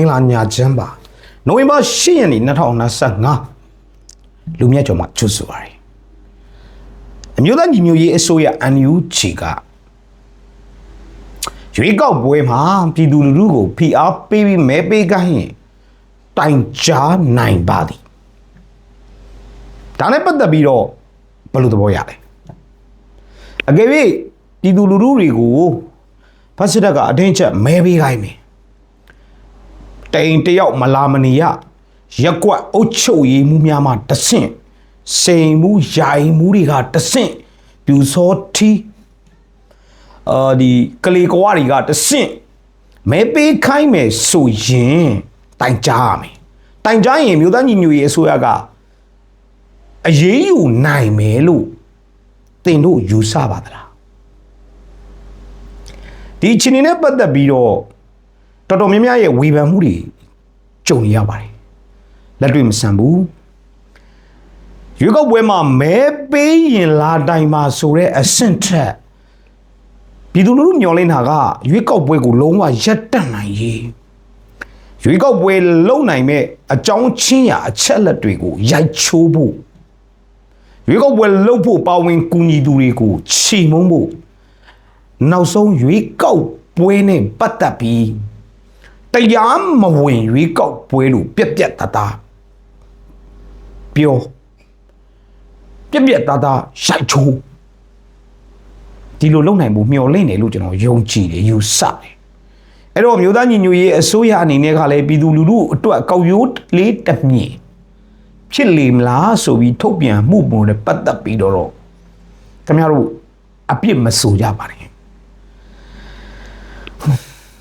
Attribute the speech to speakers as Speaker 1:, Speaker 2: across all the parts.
Speaker 1: င်္ဂလာညာချမ်းပါနိုဝင်ဘာ10ရက်နေ့2025လူမြတ်ကျော်မှာချွတ်ဆိုပါရယ်အမျိုးသားညီညွတ်ရေးအစိုးရ NUG ကရွေးကောက်ပွဲမှာပြည်သူလူထုကိုဖိအားပေးပြီးမဲပေးခိုင်းရင်တိုင်ကြားနိုင်ပါသည်ဒါနဲ့ပတ်သက်ပြီးတော့ဘယ်လိုသဘောရလဲအကယ်၍ပြည်သူလူထုတွေကိုဖက်စစ်တပ်ကအတင်းချက်မဲပေးခိုင်းမယ် တိန်တယောက်မလာမနေရရက်ကွက်အုတ်ချုပ်ရေးမှုများမှတဆင့်စိန်မှုယာယီမှုတွေကတဆင့်ပြူစောထီအာဒီကလေးကွာတွေကတဆင့်မဲပေးခိုင်းမယ်ဆိုရင်တိုင်ကြားရမယ်တိုင်ကြားရင်မြို့သားညီညွတ်ရေးအစိုးရကအရေးယူနိုင်မယ်လို့တင်တို့ယူဆပါသလားဒီအချိန်နဲ့ပတ်သက်ပြီးတော့ တော်တော်များများရဲ့ဝေဖန်မှုတွေကြုံနေရပါတယ်လက်တွေ့မဆန်ဘူးရွေးကောက်ပွဲမှာမဲပေးရင်လာတိုင်ပါဆိုတဲ့အဆင့်ထက်ပြည်သူလူထုညှော်လင့်တာကရွေးကောက်ပွဲကိုလုံးဝရပ်တန့်နိုင်ရေးရွေးကောက်ပွဲလုံနိုင်မဲ့အကြောင်းချင်းရာအချက်လက်တွေကိုရိုက်ချိုးဖို့ရွေးကောက်ပွဲလှုပ်ဖို့ပါဝင်ကူညီသူတွေကိုချီမုံဖို့နောက်ဆုံးရွေးကောက်ပွဲနဲ့ပတ်သက်ပြီး တရားမဝင်ရွေးကောက်ပွဲလို့ပြက်ပြက်သားသားပြောပြက်ပြက်သားသားရိုက်ချိုးဒီလိုလုပ်နိုင်ဖို့မျှော်လင့်တယ်လို့ကျွန်တော်ယုံကြည်တယ်ယူဆတယ်အဲ့တော့မြို့သားညီညွတ်ရေးအစိုးရအနေနဲ့ကလည်းပြည်သူလူထုအတွက်ကောက်ရိုးလေးတစ်မြင့်ဖြစ်လေမလားဆိုပြီးထုတ်ပြန်မှုပုံနဲ့ပတ်သက်ပြီးတော့တော့ခင်ဗျားတို့အပြစ်မဆိုကြပါနဲ့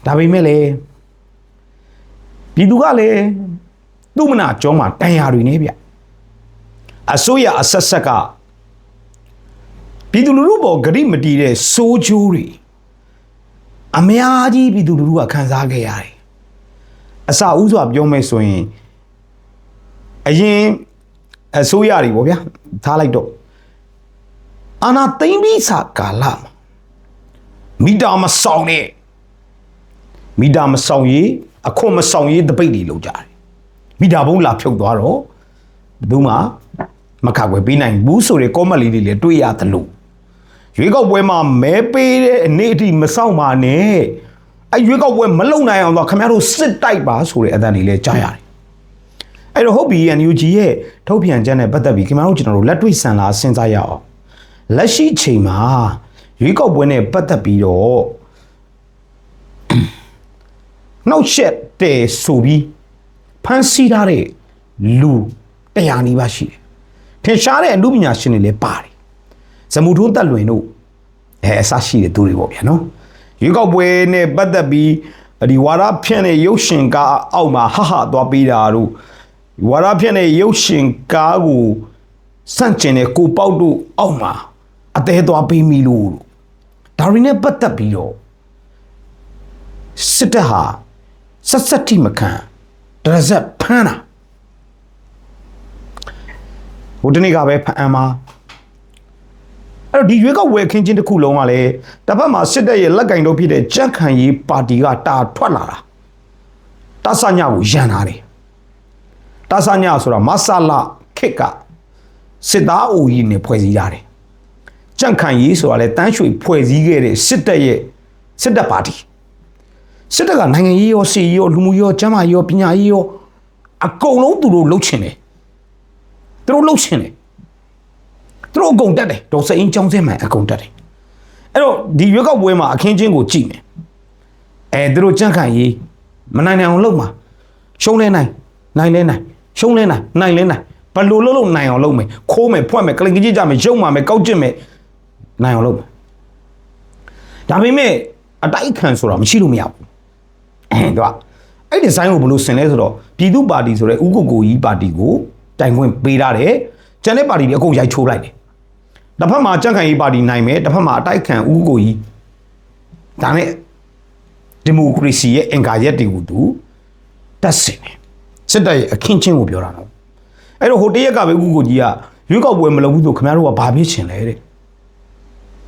Speaker 1: ဒါပေမဲ့လည်း ပြည်သူကလည်းသူ့မနာကြောမှာတန်ရာတွေနေဗျအစိုးရအဆက်ဆက်ကပြည်သူလူထုပေါ်ဂရိမတီးတဲ့စိုးချိုးတွေအများကြီးပြည်သူလူထုကခံစားခဲ့ရတယ်အစဦးစွာပြောမယ်ဆိုရင်အရင်အစိုးရတွေပေါ့ဗျာထားလိုက်တော့အာနာသိမ့်ပြီးစာကာလမှာမိတာမဆောင်နဲ့မိတာမဆောင်ရေး အခွန်မဆောင်ရေးတပိတ်တွေလုပ်ကြတယ်မိတာဘုံလာဖြုတ်သွားတော့ဘုံမှာမခါွယ်ပေးနိုင်ဘူးဆိုတဲ့ကောမက်လေးတွေလည်းတွေ့ရတယ်လို့ရွေးကောက်ပွဲမှာမဲပေးတဲ့အနေအထိမဆောင်ပါနဲ့အဲရွေးကောက်ပွဲမလုံနိုင်အောင်တော့ခင်ဗျားတို့စစ်တိုက်ပါဆိုတဲ့အတန်တွေလည်းကြားရတယ်အဲ့တော့ဟုတ်ပြီ NUG ရဲ့ထုတ်ပြန်ချက်နဲ့ပတ်သက်ပြီးခင်ဗျားတို့ကျွန်တော်တို့လက်တွေ့ဆန်လာစဉ်းစားရအောင်လက်ရှိချိန်မှာရွေးကောက်ပွဲနဲ့ပတ်သက်ပြီးတော့ နှောက်ရက်တယ်ဆိုပြီးဖမ်းဆီးထားတဲ့လူတရားနီးပါးရှိတယ်။ထင်ရှားတဲ့အမှုပညာရှင်တွေလည်းပါတယ်။ဇမူထုံးတက်လွင်တို့အဲအစရှိတဲ့သူတွေပေါ့ဗျာနော်။ရွေးကောက်ပွဲနဲ့ပတ်သက်ပြီးဒီဝါရဖြန့်တဲ့ရုပ်ရှင်ကားအောက်မှာဟဟသွားပေးတာတို့ဝါရဖြန့်တဲ့ရုပ်ရှင်ကားကိုစန့်ကျင်တဲ့ကိုပေါက်တို့အောက်မှာအသေးသွားပေးမိလို့ဒါရီနဲ့ပတ်သက်ပြီးတော့စစ်တပ်ဟာ ဆက်ဆက်တိမခံဒရဇက်ဖမ်းတာဟိုတနေ့ကပဲဖမ်းမှာအဲ့တော့ဒီရွေးကောက်ဝယ်ခင်းချင်းတစ်ခုလုံးကလည်းတစ်ဖက်မှာစစ်တပ်ရဲ့လက်ကင်တော့ဖြစ်တဲ့ကြက်ခံရေးပါတီကတာထွက်လာတာတဆညကိုရန်လာတယ်တဆညဆိုတာမဆလာခစ်ကစစ်သားအိုကြီးနဲ့ဖွဲ့စည်းရတယ်ကြက်ခံရေးဆိုတာလည်းတန်းရွှေဖွဲ့စည်းခဲ့တဲ့စစ်တပ်ရဲ့စစ်တပ်ပါတီ စစ်တပ်ကနိုင်ငံရေးရောစီရောလူမှုရောကျန်းမာရေးရောပညာရေးရောအကုန်လုံးသူတို့လှုပ်ချင်တယ်သူတို့လှုပ်ချင်တယ်သူတို့အကုန်တက်တယ်ဒေါ်စအင်းចောင်းစင်းမှန်အကုန်တက်တယ်အဲ့တော့ဒီရွက်ကောက်ပွဲမှာအခင်းချင်းကိုကြည့်မယ်အဲသူတို့ကြန့်ခိုင်ရေးမနိုင်နိုင်အောင်လုပ်မှာရှုံးလဲနိုင်နိုင်လဲနိုင်ရှုံးလဲနိုင်နိုင်လဲနိုင်ဘလို့လုံးလုံးနိုင်အောင်လုပ်မယ်ခိုးမယ်ဖွက်မယ်ကလင်ကြီးကြမယ်ရုံမှာမယ်ကောက်ကျစ်မယ်နိုင်အောင်လုပ်မယ်ဒါပေမဲ့အတိုက်ခံဆိုတာမရှိလို့မရဘူး အဲတော့အဲ့ဒီဇိုင်းကိုဘယ်လိုဆင်လဲဆိုတော့ပြည်သူပါတီဆိုတဲ့ဥက္ကိုကိုကြီးပါတီကိုတိုင်ခွင့်ပေးထားတယ်ကျန်တဲ့ပါတီတွေအကုန်ရိုက်ချိုးလိုက်တယ်တစ်ဖက်မှာကြန့်ခိုင်ရေးပါတီနိုင်မယ်တစ်ဖက်မှာအတိုက်ခံဥက္ကိုကြီးဒါနဲ့ဒီမိုကရေစီရဲ့အင်္ဂါရက်တွေကိုသူတက်ဆင်တယ်စစ်တပ်ရဲ့အခင်းချင်းကိုပြောတာတော့အဲ့တော့ဟိုတရက်ကပဲဥက္ကိုကြီးကရွေးကောက်ပွဲမလုပ်ဘူးဆိုခင်ဗျားတို့ကဘာဖြစ်ချင်လဲတဲ့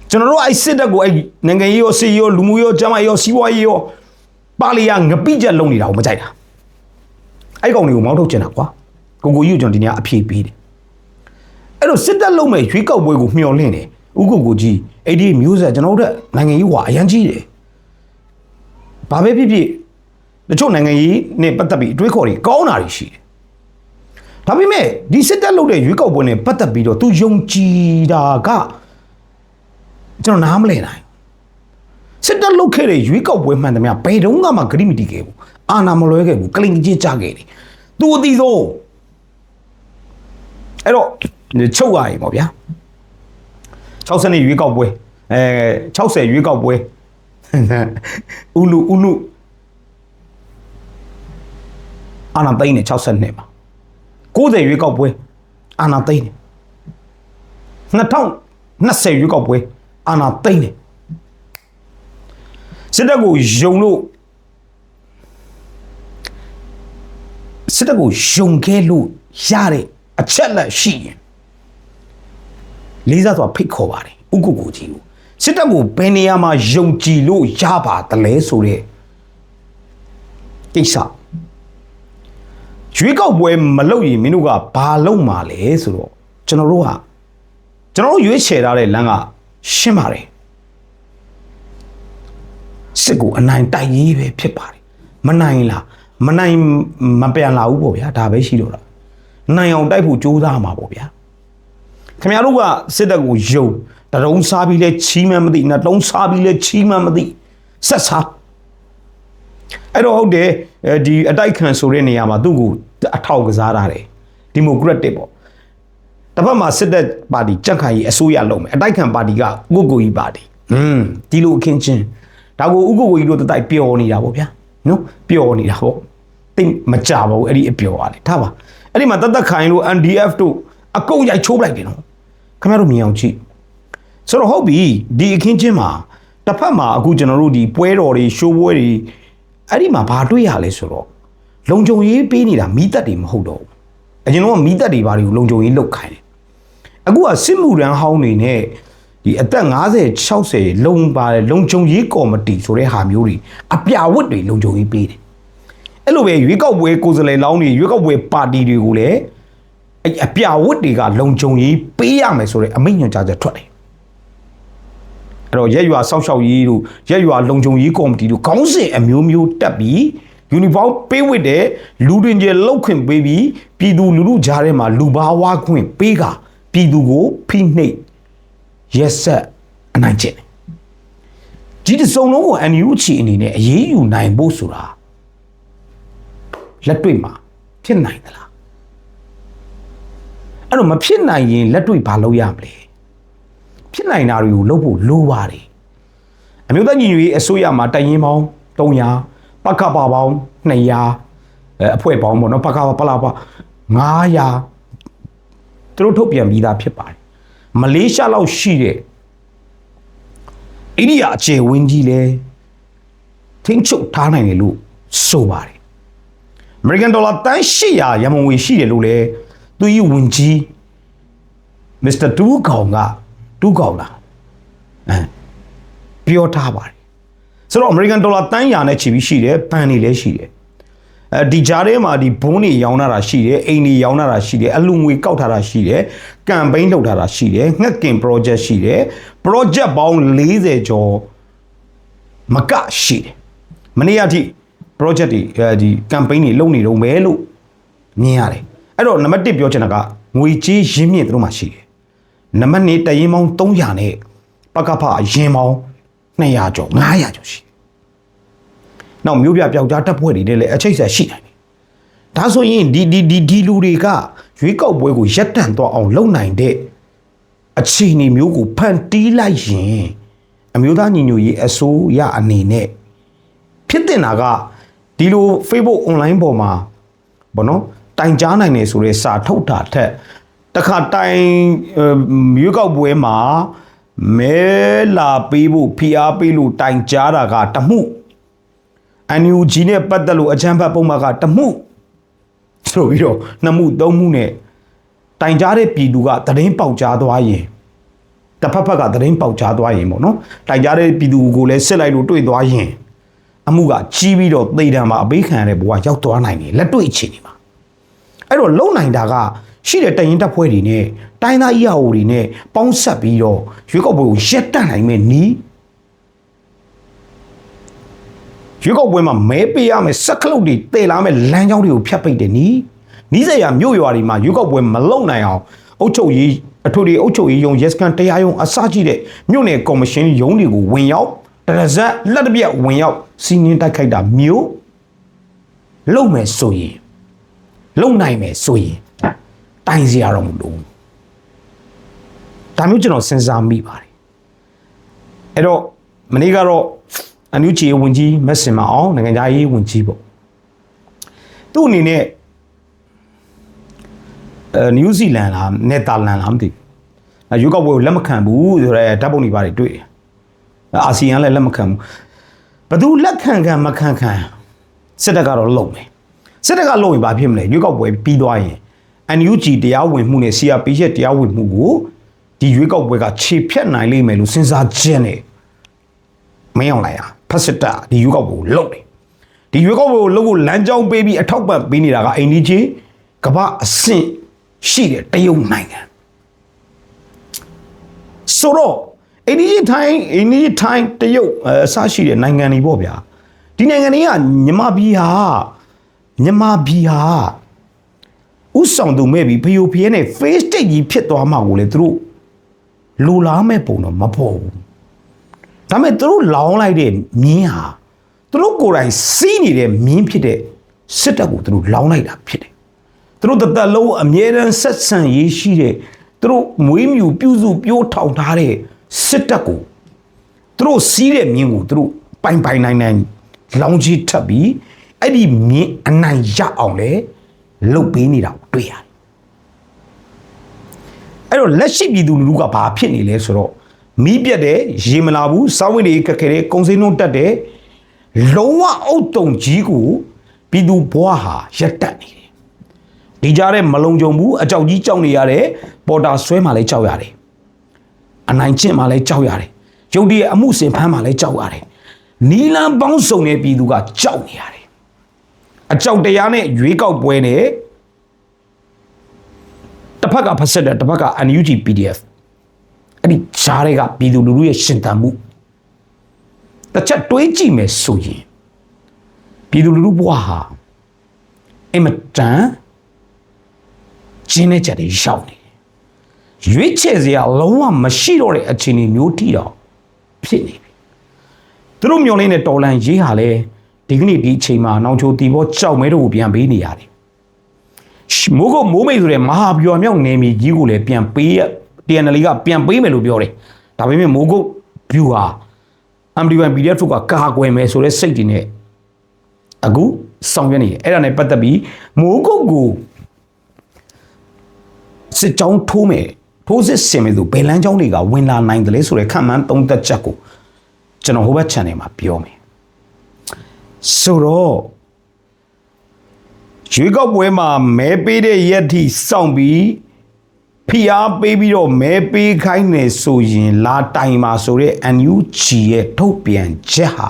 Speaker 1: ကျွန်တော်တို့အဲ့စစ်တပ်ကိုအဲ့နိုင်ငံရေးရောစီရောလူမှုရောကျန်းမာရေးရောစီးပွားရေးရော ပါလီယာငပိချက်လုံနေတာကိုမကြိုက်တာအဲ့ကောင်တွေကိုမောင်းထုတ်ချင်တာကွာကိုကိုကြီးကိုကျွန်တော်ဒီနေ့အဖြေပေးတယ်အဲ့တော့စစ်တပ်လုံးမဲ့ရွေးကောက်ပွဲကိုမျှော်လင့်တယ်ဥကိုကိုကြီးအဲ့ဒီမျိုးဆက်ကျွန်တော်တို့နိုင်ငံရေးဟွာအရန်ကြီးတယ်ဘာပဲဖြစ်ဖြစ်တချို့နိုင်ငံရေးနဲ့ပတ်သက်ပြီးအတွေးခေါ်တွေကောင်းတာတွေရှိတယ်ဒါပေမဲ့ဒီစစ်တပ်လုံးတဲ့ရွေးကောက်ပွဲနဲ့ပတ်သက်ပြီးတော့သူယုံကြည်တာကကျွန်တော်နားမလည်နိုင်ဘူး စစ်တပ်လုတ်ခဲ့တဲ့ရွေးကောက်ပွဲမှန်သမျှဘယ်တော့မှဂရိမတီခဲ့ဘူးအာနာမလွဲခဲ့ဘူးကလင်ကြီးကြခဲ့တယ်သူအသိဆုံးအဲ့တော့ချုပ်ရရင်ပေါ့ဗျာ60နှစ်ရွေးကောက်ပွဲအဲ60ရွေးကောက်ပွဲဥလူဥလူအာနာသိန်းနဲ့60နှစ်ပါ90ရွေးကောက်ပွဲအာနာသိန်းနဲ့2020ရွေးကောက်ပွဲအာနာသိန်းနဲ့ စစ်တပ်ကိုယုံလို့စစ်တပ်ကိုယုံခဲ့လို့ရတဲ့အချက်လက်ရှိရင်လေးစားစွာဖိတ်ခေါ်ပါတယ်ဥက္ကုကိုကြီးကိုစစ်တပ်ကိုဘယ်နေရာမှာယုံကြည်လို့ရပါတလဲဆိုတဲ့ကိစ္စရွေးကောက်ပွဲမလုပ်ရင်မင်းတို့ကဘာလုပ်မှာလဲဆိုတော့ကျွန်တော်တို့ကကျွန်တော်တို့ရွေးချယ်ထားတဲ့လမ်းကရှင်းပါတယ် စစ်ကိုအနိုင်တိုက်ရေးပဲဖြစ်ပါတယ်မနိုင်လားမနိုင်မပြန်လာဘူးပေါ့ဗျာဒါပဲရှိတော့တာနိုင်အောင်တိုက်ဖို့ကြိုးစားမှာပေါ့ဗျာခင်ဗျားတို့ကစစ်တပ်ကိုယုံတရုံစားပြီးလဲချီးမှန်းမသိနှတုံးစားပြီးလဲချီးမှန်းမသိဆက်စားအဲ့တော့ဟုတ်တယ်အဲဒီအတိုက်ခံဆိုတဲ့နေရာမှာသူ့ကိုအထောက်ကစားထားတယ်ဒီမိုကရက်တစ်ပေါ့တစ်ဖက်မှာစစ်တပ်ပါတီကြက်ခိုင်ကြီးအစိုးရလုပ်မယ်အတိုက်ခံပါတီကဥက္ကိုကြီးပါတီဟွန်းဒီလိုအခင်းချင်း ဒါကိုဥက္ကိုကြီးတို့တိုက်ပျော်နေတာပေါ့ဗျာနော်ပျော်နေတာပေါ့တိတ်မကြပါဘူးအဲ့ဒီအပျော်ရတယ်ထားပါအဲ့ဒီမှာတသက်ခိုင်လို့ NDF တို့အကုန်ရိုက်ချိုးပလိုက်တယ်နော်ခင်ဗျားတို့မြင်အောင်ကြည့်ဆိုတော့ဟုတ်ပြီဒီအခင်းချင်းမှာတစ်ဖက်မှာအခုကျွန်တော်တို့ဒီပွဲတော်တွေရှိုးပွဲတွေအဲ့ဒီမှာဘာတွေ့ရလဲဆိုတော့လုံခြုံရေးပေးနေတာမိသက်တွေမဟုတ်တော့ဘူးအရင်တော့မိသက်တွေဘာတွေကိုလုံခြုံရေးလုတ်ခိုင်းတယ်အခုကစစ်မှုရန်ဟောင်းတွေနဲ့ ဒီအသက်50 60လုံပါတယ်လုံခြုံရေးကော်မတီဆိုတဲ့ဟာမျိုးတွေအပြာဝတ်တွေလုံခြုံရေးပေးတယ်အဲ့လိုပဲရွေးကောက်ပွဲကိုယ်စားလှယ်လောင်းတွေရွေးကောက်ပွဲပါတီတွေကိုလည်းအဲ့အပြာဝတ်တွေကလုံခြုံရေးပေးရမယ်ဆိုတဲ့အမိန့်ညွှန်ကြားချက်ထွက်တယ်အဲ့တော့ရက်ရွာစောက်ရှောက်ရေးတို့ရက်ရွာလုံခြုံရေးကော်မတီတို့ခေါင်းစဉ်အမျိုးမျိုးတက်ပြီးယူနီဖောင်းပေးဝတ်တဲ့လူတွင်ကျလောက်ခွင့်ပေးပြီးပြည်သူလူထုကြားထဲမှာလူဘာဝခွင့်ပေးကပြည်သူကိုဖိနှိပ် ရက်ဆက်အနိုင်ကျင့်တယ်ဒီတစ်စုံလုံးကို NUG အနေနဲ့အရေးယူနိုင်ဖို့ဆိုတာလက်တွေ့မှာဖြစ်နိုင်သလားအဲ့တော့မဖြစ်နိုင်ရင်လက်တွေ့ဘာလုပ်ရမလဲဖြစ်နိုင်တာတွေကိုလုပ်ဖို့လိုပါတယ်အမျိုးသားညီညွတ်ရေးအစိုးရမှာတိုင်ရင်ပေါင်း300ပကပပေါင်း200အဲအဖွဲ့ပေါင်းပေါ့နော်ပကပပလာပ900သူတို့ထုတ်ပြန်ပြီးသားဖြစ်ပါတယ် မလေးရှားလောက်ရှိတဲ့အိန္ဒိယအခြေဝင်းကြီးလဲထိန်းချုပ်ထားနိုင်တယ်လို့ဆိုပါတယ် American Dollar တန်း800ရန်ပုံငွေရှိတယ်လို့လဲသူကြီးဝင်ကြီး Mr. တူးကောင်ကတူးကောင်လားအဲပြောထားပါတယ်ဆိုတော့ American Dollar တန်းရာနဲ့ချီပြီးရှိတယ်ဘန်တွေလည်းရှိတယ် အဲဒီကြားထဲမှာဒီဘုန်းတွေရောင်းထားတာရှိတယ်အိမ်တွေရောင်းထားတာရှိတယ်အလူငွေကောက်ထားတာရှိတယ်ကမ်ပိန်းလုပ်ထားတာရှိတယ်ငှက်ကင် project ရှိတယ် project ပေါင်း40ကျော်မကရှိတယ်မနေ့ကထိ project တွေအဲဒီ campaign တွေလုပ်နေတော့မဲလို့မြင်ရတယ်အဲ့တော့နံပါတ်1ပြောချင်တာကငွေကြေးရင်းမြစ်တို့မှာရှိတယ်နံပါတ်2တရင်ပေါင်း300နဲ့ပကဖအရင်ပေါင်း200ကျော်900ကျော်ရှိတယ် နောက်မျိုးပြပျောက်ကြားတပ်ဖွဲ့တွေနဲ့လည်းအချိတ်ဆက်ရှိနိုင်တယ်ဒါဆိုရင်ဒီဒီဒီဒီလူတွေကရွေးကောက်ပွဲကိုရပ်တန့်သွားအောင်လုပ်နိုင်တဲ့အခြေအနေမျိုးကိုဖန်တီးလိုက်ရင်အမျိုးသားညီညွတ်ရေးအစိုးရအနေနဲ့ဖြစ်တင်တာကဒီလို Facebook online ပေါ်မှာဘောနော်တိုင်ကြားနိုင်တယ်ဆိုရဲစာထုတ်တာထက်တခါတိုင်ရွေးကောက်ပွဲမှာမဲလာပေးဖို့ဖိအားပေးလို့တိုင်ကြားတာကတမှု NUG နဲ့ပတ်သက်လို့အချမ်းဖတ်ပုံမှာကတမှုဆိုပြီးတော့နှစ်မှုသုံးမှုနဲ့တိုင်ကြားတဲ့ပြည်သူကသတင်းပေါက်ကြားသွားရင်တစ်ဖက်ဖက်ကသတင်းပေါက်ကြားသွားရင်ပေါ့နော်တိုင်ကြားတဲ့ပြည်သူကိုလည်းစစ်လိုက်လို့တွေ့သွားရင်အမှုကကြီးပြီးတော့သေတံမှာအပေးခံရတဲ့ဘဝရောက်သွားနိုင်တယ်လက်တွေ့အခြေအနေမှာအဲ့တော့လုံနိုင်တာကရှိတဲ့တရင်တပ်ဖွဲ့တွေနဲ့တိုင်းသား EAO တွေနဲ့ပေါင်းဆက်ပြီးတော့ရွေးကောက်ပွဲကိုရက်တန့်နိုင်မဲ့နီး ရွေးကောက်ပွဲမှာမဲပေးရမယ်စက်ကလုတ်တွေတည်လာမယ်လမ်းကြောင်းတွေကိုဖျက်ပိတ်တယ်နီးနီးစရာမြို့ရွာတွေမှာရွေးကောက်ပွဲမလုံနိုင်အောင်အုပ်ချုပ်ရေးအထွေထွေအုပ်ချုပ်ရေးယုံရက်စကန်တရားယုံအစကြီးတဲ့မြို့နယ်ကော်မရှင်ယုံတွေကိုဝင်ရောက်တရဇက်လက်တစ်ပြက်ဝင်ရောက်စီးနင်းတိုက်ခိုက်တာမျိုးလုံမယ်ဆိုရင်လုံနိုင်မယ်ဆိုရင်တိုင်စရာတော့မလိုဘူးဒါမျိုးကျွန်တော်စဉ်းစားမိပါတယ်အဲ့တော့မနေ့ကတော့ အန်ယူချီဝင်ကြီးမက်ဆင်မအောင်နိုင်ငံသားရေးဝင်ကြီးပေါ့သူ့အနေနဲ့အဲနယူးဇီလန်လားနယ်သာလန်လားမသိဘူးအဲယူကောက်ပွဲကိုလက်မခံဘူးဆိုတော့ဓာတ်ပုံတွေပါတွေတွေ့တယ်အာဆီယံလည်းလက်မခံဘူးဘယ်သူလက်ခံခံမခံခံစစ်တပ်ကတော့လုံမယ်စစ်တပ်ကလုံရင်ဘာဖြစ်မလဲယူကောက်ပွဲပြီးသွားရင် NUG တရားဝင်မှုနဲ့ CRP ရဲ့တရားဝင်မှုကိုဒီရွေးကောက်ပွဲကခြေဖြတ်နိုင်လိမ့်မယ်လို့စဉ်းစားခြင်းနဲ့မင်းအောင်လိုက်ရ ဖက်စစ်တာဒီရွေးကောက်ပွဲကိုလုံတယ်ဒီရွေးကောက်ပွဲကိုလုံဖို့လမ်းကြောင်းပေးပြီးအထောက်ပံ့ပေးနေတာကအိန္ဒိချေကမ္ဘာအဆင့်ရှိတဲ့တရုတ်နိုင်ငံဆိုတော့အိန္ဒိယထိုင်းအိန္ဒိယထိုင်းတရုတ်အစရှိတဲ့နိုင်ငံတွေပေါ့ဗျာဒီနိုင်ငံတွေကမြန်မာပြည်ဟာမြန်မာပြည်ဟာဥဆောင်သူမဲ့ပြီးဖယိုဖျဲနဲ့ face တိတ်ကြီးဖြစ်သွားမှကိုလေသူတို့လိုလားမဲ့ပုံတော့မပေါ်ဘူး ဒါပေမဲ့သူတို့လောင်းလိုက်တဲ့မြင်းဟာသူတို့ကိုယ်တိုင်စီးနေတဲ့မြင်းဖြစ်တဲ့စစ်တပ်ကိုသူတို့လောင်းလိုက်တာဖြစ်တယ်သူတို့တစ်သက်လုံးအမြဲတမ်းဆက်ဆံရေးရှိတဲ့သူတို့မွေးမြူပြုစုပြိုးထောင်ထားတဲ့စစ်တပ်ကိုသူတို့စီးတဲ့မြင်းကိုသူတို့ပိုင်ပိုင်နိုင်နိုင်လောင်းကြီးထပ်ပြီးအဲ့ဒီမြင်းအနိုင်ရအောင်လေလုတ်ပေးနေတာကိုတွေ့ရတယ်အဲ့တော့လက်ရှိပြည်သူလူထုကဘာဖြစ်နေလဲဆိုတော့ မီးပြတ်တယ်ရေမလာဘူးစောင်းဝိတွေခက်ခဲတယ်ကုံစင်းနှုံးတက်တယ်လုံးဝအုတ်တုံကြီးကိုပြည်သူဘွားဟာရက်တက်နေတယ်ဒီကြားထဲမလုံခြုံဘူးအကြောက်ကြီးကြောက်နေရတယ်ပေါ်တာဆွဲမှလည်းကြောက်ရတယ်အနိုင်ကျင့်မှလည်းကြောက်ရတယ်ရုပ်တရက်အမှုစင်ဖမ်းမှလည်းကြောက်ရတယ်နီလန်ပေါင်းစုံတဲ့ပြည်သူကကြောက်နေရတယ်အကြောက်တရားနဲ့ရွေးကောက်ပွဲနဲ့တစ်ဖက်ကဖက်ဆက်တဲ့တစ်ဖက်က NUG PDF အဲ့ဒီဈားတွေကပြည်သူလူထုရဲ့ရှင်သန်မှုတစ်ချက်တွေးကြည့်မယ်ဆိုရင်ပြည်သူလူထုဘဝဟာအင်မတန်ကျင်းနေကြတယ်ရောက်နေတယ်ရွေးချယ်စရာလုံးဝမရှိတော့တဲ့အခြေအနေမျိုးထိတော့ဖြစ်နေပြီသူတို့မျောလင်းတဲ့တော်လန်ရေးဟာလဲဒီကနေ့ဒီအချိန်မှာနောင်ချိုတီဘောကြောက်မဲတို့ကိုပြန်ပေးနေရတယ်မိုးကုတ်မိုးမိတ်ဆိုတဲ့မဟာပြော်မြောက်နေမီကြီးကိုလည်းပြန်ပေးရ TNL ကပြန်ပေးမယ်လို့ပြောတယ်ဒါပေမဲ့မိုးကုတ် view ဟာ MD1 PDF တို့ကကာကွယ်မယ်ဆိုတဲ့စိတ်တွေနဲ့အခုဆောင်ရွက်နေတယ်အဲ့ဒါနဲ့ပတ်သက်ပြီးမိုးကုတ်ကိုစစ်ကြောင်းထိုးမယ်ထိုးစစ်ဆင်မယ်ဆိုဘယ်လမ်းကြောင်းတွေကဝင်လာနိုင်တယ်လဲဆိုတဲ့ခံမှန်းသုံးသက်ချက်ကိုကျွန်တော်ဟိုဘက် channel မှာပြောမယ်ဆိုတော့ရွေးကောက်ပွဲမှာမဲပေးတဲ့ရက်ထိစောင့်ပြီး ဖိအားပေးပြီးတော့မဲပေးခိုင်းနေဆိုရင်လာတိုင်မှာဆိုတဲ့ NUG ရဲ့ထုတ်ပြန်ချက်ဟာ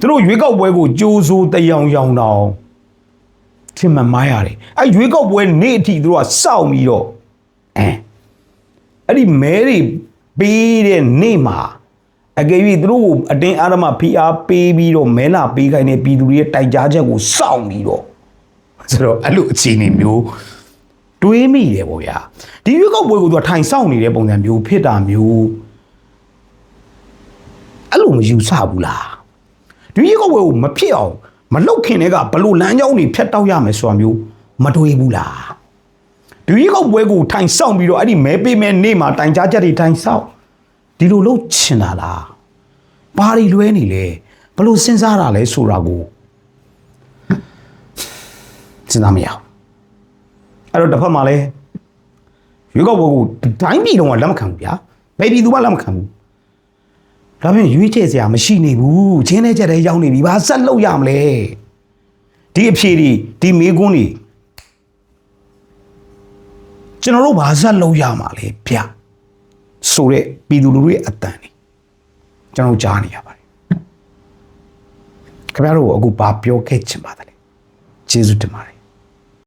Speaker 1: သူတို့ရွေးကောက်ပွဲကိုကြိုးစိုးတယောင်ယောင်တောင်ထင်မှန်မားရတယ်အဲရွေးကောက်ပွဲနေ့အထိသူတို့ကစောင့်ပြီးတော့အဲအဲ့ဒီမဲတွေပေးတဲ့နေ့မှာအကယ်၍သူတို့ကိုအတင်းအာရမဖိအားပေးပြီးတော့မဲလာပေးခိုင်းတဲ့ပြည်သူတွေရဲ့တိုက်ကြားချက်ကိုစောင့်ပြီးတော့ ဆိုတော့အဲ့လိုအခြေအနေမျိုးတွေးမိတယ်ပေါ့ဗျာဒီရွေးကောက်ပွဲကိုသူကထိုင်စောင့်နေတဲ့ပုံစံမျိုးဖြစ်တာမျိုးအဲ့လိုမယူဆဘူးလားဒီရွေးကောက်ပွဲကိုမဖြစ်အောင်မလုတ်ခင်တဲ့ကဘလို့လမ်းကြောင်းတွေဖြတ်တောက်ရမယ်ဆိုတာမျိုးမတွေးဘူးလားဒီရွေးကောက်ပွဲကိုထိုင်စောင့်ပြီးတော့အဲ့ဒီမဲပေးမဲ့နေ့မှာတိုင်ကြားချက်တွေထိုင်စောင့်ဒီလိုလုပ်ချင်တာလားဘာတွေလွဲနေလဲဘလို့စဉ်းစားတာလဲဆိုတာကို စဉ်းစားမရအောင်အဲ့တော့တစ်ဖက်မှာလဲရွေးကောက်ပွဲကိုတိုင်းပြည်လုံးကလက်မခံဘူးဗျာဘယ်ပြည်သူမှလက်မခံဘူးဒါပြင်ရွေးချယ်စရာမရှိနေဘူးချင်းတဲ့ချက်တွေရောက်နေပြီဘာဆက်လုပ်ရမလဲဒီအဖြေတွေဒီမေးခွန်းတွေကျွန်တော်တို့ဘာဆက်လုပ်ရမှာလဲဗျဆိုတဲ့ပြည်သူလူထုရဲ့အတန်တွေကျွန်တော်ကြားနေရပါတယ်ခင်ဗျားတို့ကိုအခုဘာပြောခဲ့ချင်ပါသလဲကျေးဇူးတင်ပါတယ်